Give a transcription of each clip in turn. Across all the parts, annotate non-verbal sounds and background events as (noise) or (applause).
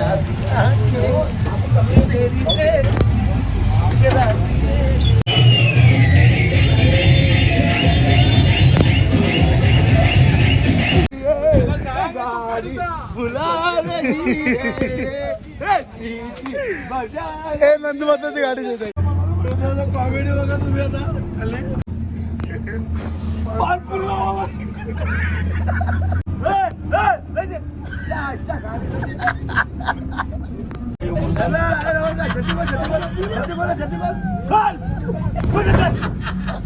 चुराती आंखें तेरी तेरी चुराती है गाड़ी बुला रही है रस्सी की बजा हे नंदुबाताची गाडी देते कॉमेडी बघा तुम्ही आता खाली पालपूर पागल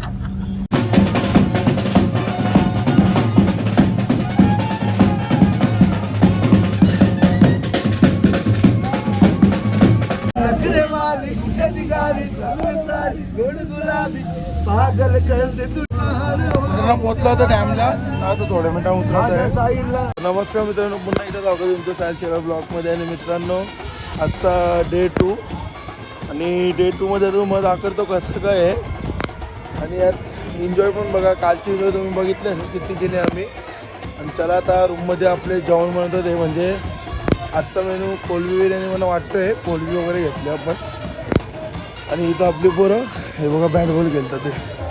पोहोचलो होतो डॅमला. आता थोड्या मिनिटात उतरत आहे. नमस्कार मित्रांनो पुन्हा एकदा दाखवतो तुमचं सायल शेवा ब्लॉगमध्ये. आणि मित्रांनो आजचा डे टू आणि डे टूमध्ये तो मग दाखवतो कसं काय आहे? आणि यात एन्जॉय पण बघा. कालची व्हिडिओ तुम्ही बघितले किती केली आम्ही. आणि चला आता रूममध्ये आपले जेवण बनवतो. ते म्हणजे आजचा मेनू कोलबी बिर्याणी मला वाटतं आहे कोलबी वगैरे घेतली आपण. आणि इथं आपली पोरं हे बघा बॅट बॉल खेळतात ते.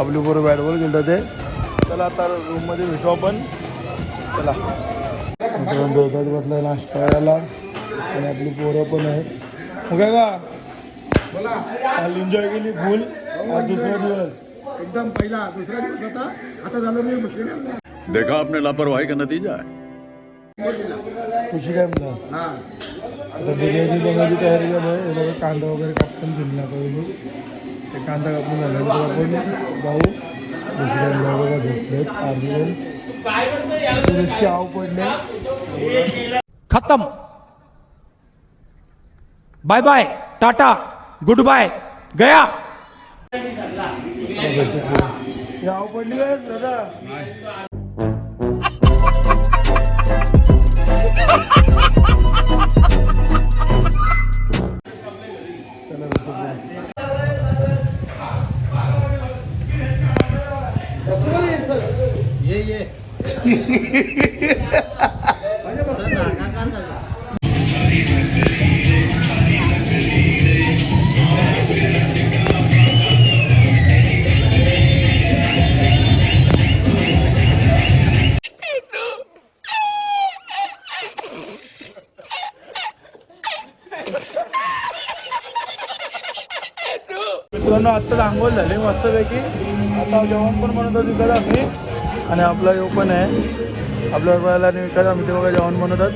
आपली पोरं बॅट बॉल खेळतात ते. चला आता रूममध्ये भेटू आपण. चला. दोघात बसला नाश्ता करायला आणि आपली पोरं पण आहेत. मग काय का काल एन्जॉय केली फुल आज दुसरा दिवस. एकदम पहिला दुसरा दिवस होता. आता झालं मी मुश्किल देखा आपने लापरवाही का नतीजा है? खुशी काय म्हणता? हा. आता बिर्याणी बनवायची तयारी हे कांदा वगैरे कापून घेऊन पाहिजे ते कांदा कापून झाल्यानंतर आपण जाऊ दुसऱ्या बघा झोपलेत सुरतची आव पडले. खत्म. Bye bye tata goodbye गया. आव पडली काय दादा. चला (laughs) मित्रांनो आत्ता आंघोळ झाली. मस्तपैकी आता जेवण पण म्हणत होती आम्ही. आणि आपला येऊ पण आहे. आपल्या वेळेला आणि विकास आम्ही ते बघा जेवण बनवतात.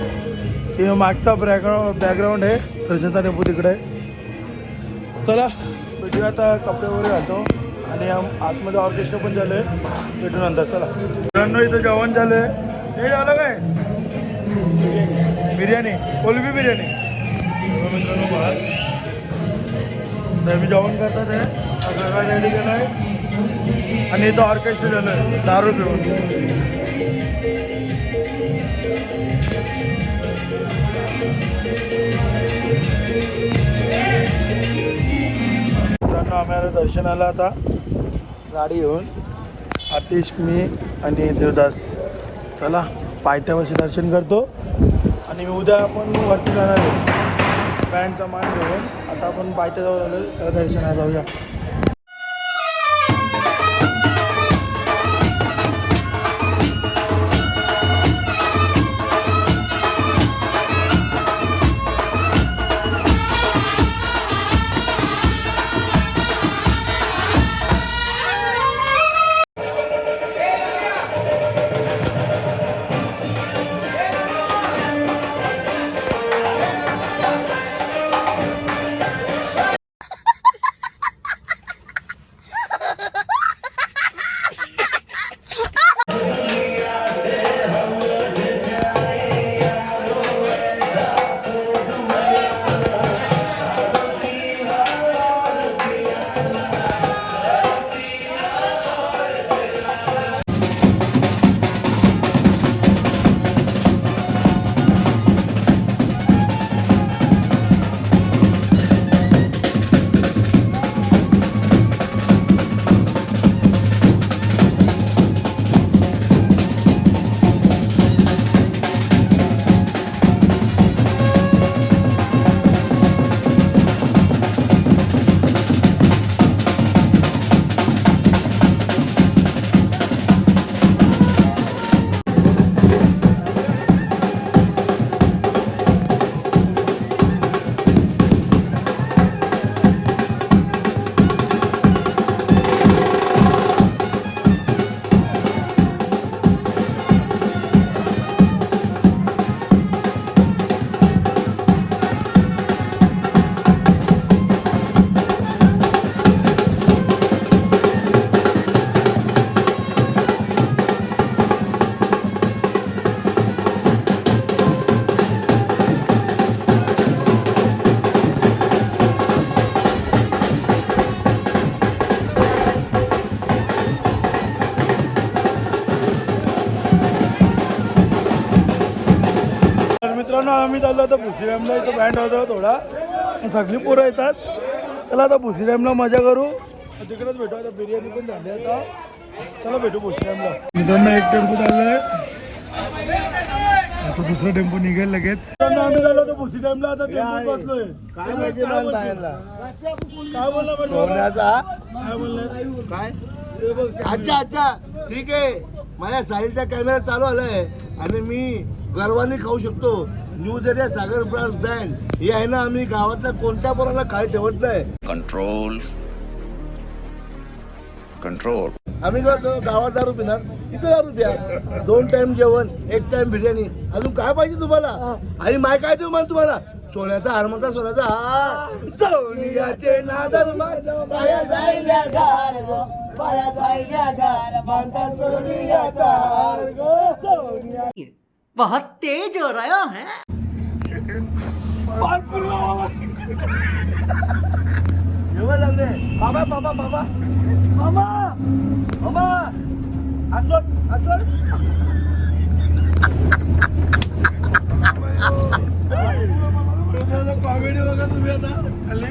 ते मागचा बॅकग्राऊंड बॅकग्राऊंड आहे. प्रशांत नेपू तिकडे चला भेटूया आता कपडे वगैरे घालतो. आणि आतमध्ये ऑर्केस्ट्रा पण झालं आहे. भेटून नंतर चला. मित्रांनो इथं जेवण झालं आहे. हे झालं काय? बिर्याणी. कोलबी बिर्याणी. मित्रांनो बाहेर मी जेवण करतात आहे रेडी केलं आहे आणि इथं ऑर्केस्ट्रा झालं आहे. दारू पिऊन. आम्हाला दर्शनाला आता गाडी येऊन आतिश मी आणि देवदास. चला पायथ्यापाशी दर्शन करतो. आणि उद्या आपण वरती जाणार आहे. बँडचा मान घेऊन. आता आपण पायथ्याजवळ आलो त्याला दर्शनाला जाऊया. मित्रांनो आम्ही चाललो आता भुसीरामला इथं बँड होता थोडा. सगळी पोरं येतात. चला आता भुसीरामला मजा करू. तिकडेच भेटू. आता बिर्याणी पण झाली आता. चला भेटू भुसीरामला मित्रांनो एक टेम्पो चाललाय. आता दुसरा टेम्पो निघेल लगेच. मित्रांनो आम्ही चाललो होतो भुसीरामला आता टेम्पो बसलोय. काय काय बोलला पण काय बोलला? काय? अच्छा अच्छा. ठीक आहे. माझ्या साहिलचा कॅमेरा चालू आलाय. आणि मी गर्वाने खाऊ शकतो. New area Sagar brass band. हे आहे ना आम्ही गावातल्या कोणत्या पोराला काय ठेवत नाही. कंट्रोल कंट्रोल आम्ही करतो गावात दारू पिणार. इथं दारू प्या. दोन टाइम जेवण एक टाइम बिर्याणी. अजून काय पाहिजे तुम्हाला? आणि माय काय देऊ मला तुम्हाला? सोन्याचा हार म्हणता सोन्याचा हार. सोनियाचे नादर माझ्या पाया जायल्या गार गो. पाया जायल्या गार म्हणता सोनियाचा हार गो. सोनिया बहुत तेज हो रहा है लागले बाबा बाबा बाबा। मामा मामा हातोड कॉमेडी बघा तुम्ही आता. खाली.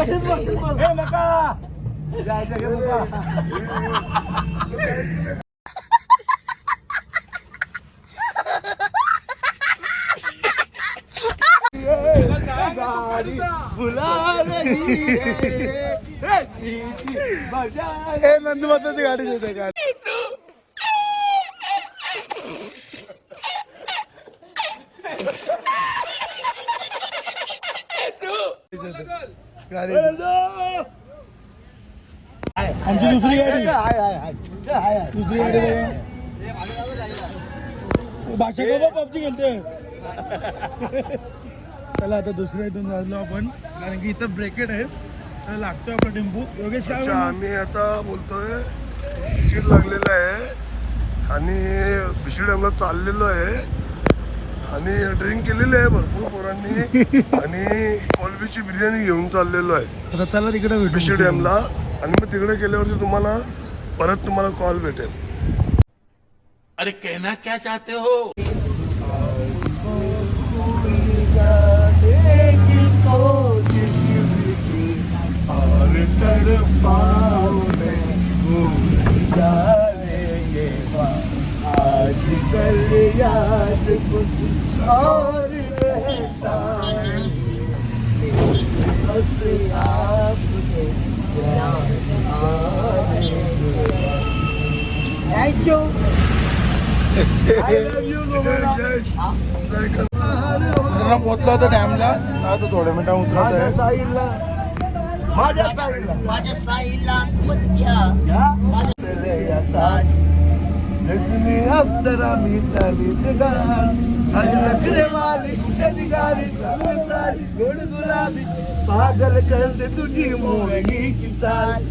असतं गाडी बुला रही है हे सीटी बजा हे गाडी देते गाडी गाडी. आमची दुसरी गाडी. हाय हाय हाय हाय. हाय दुसरी गाडी बघा. भाषा का पबजी खेळते चला आता दुसऱ्या इथून वाजलो आपण. कारण की इथं ब्रेकेट आहे. तर लागतोय आपला टेम्पो. योगेश काय? आम्ही आता बोलतोय तिकीट लागलेलं आहे. आणि भिशी डॅमला चाललेलो आहे. आणि ड्रिंक केलेली आहे भरपूर पोरांनी. (laughs) आणि कोलबीची बिर्याणी घेऊन चाललेलो आहे. आता चला तिकडे भेटू. डॅमला आणि मग तिकडे गेल्यावरती तुम्हाला परत तुम्हाला कॉल भेटेल. आजकल और रहता बस आपके थैंक यू मित्रांनो पोहोचलो होतो डॅमला आता थोड्या मिनिटात उतरत आहे साईला. माझ्या साईला माझ्या घ्या या साथ लक्ष्मी अप्सरा मी चालीत गान। आणि नखरे वाली कुठे गाडी चाली गोड गुलाबी। पागल करते तुझी मोरणीची चाल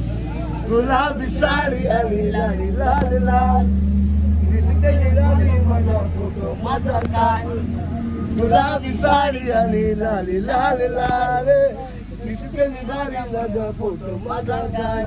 गुलाबी साडी आणि लाली लाल लाल। दिसते निघाली मला फोटो माझा काय? गुलाबी साडी आणि लाली लाल लाल। दिसते निघाली माझा फोटो माझा काय?